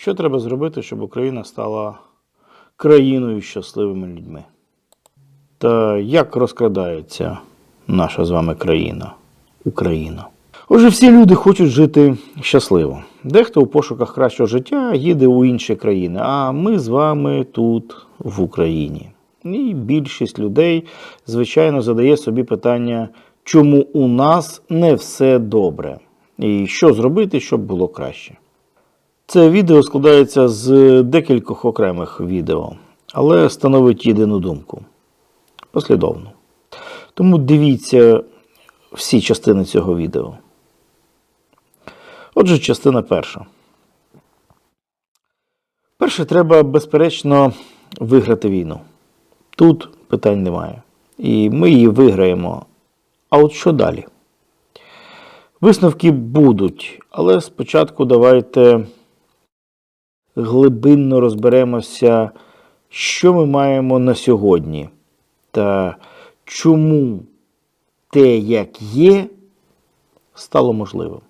Що треба зробити, щоб Україна стала країною щасливими людьми? Та як розкрадається наша з вами країна, Україна? Отже, всі люди хочуть жити щасливо. Дехто у пошуках кращого життя їде у інші країни, а ми з вами тут, в Україні. І більшість людей, звичайно, задає собі питання, чому у нас не все добре, і що зробити, щоб було краще. Це відео складається з декількох окремих відео, але становить єдину думку послідовно. Тому дивіться всі частини цього відео. Отже, частина перша. Перше, треба, безперечно, виграти війну. Тут питань немає. І ми її виграємо. А от що далі? Висновки будуть, але спочатку давайте глибинно розберемося, що ми маємо на сьогодні, та чому те, як є, стало можливим.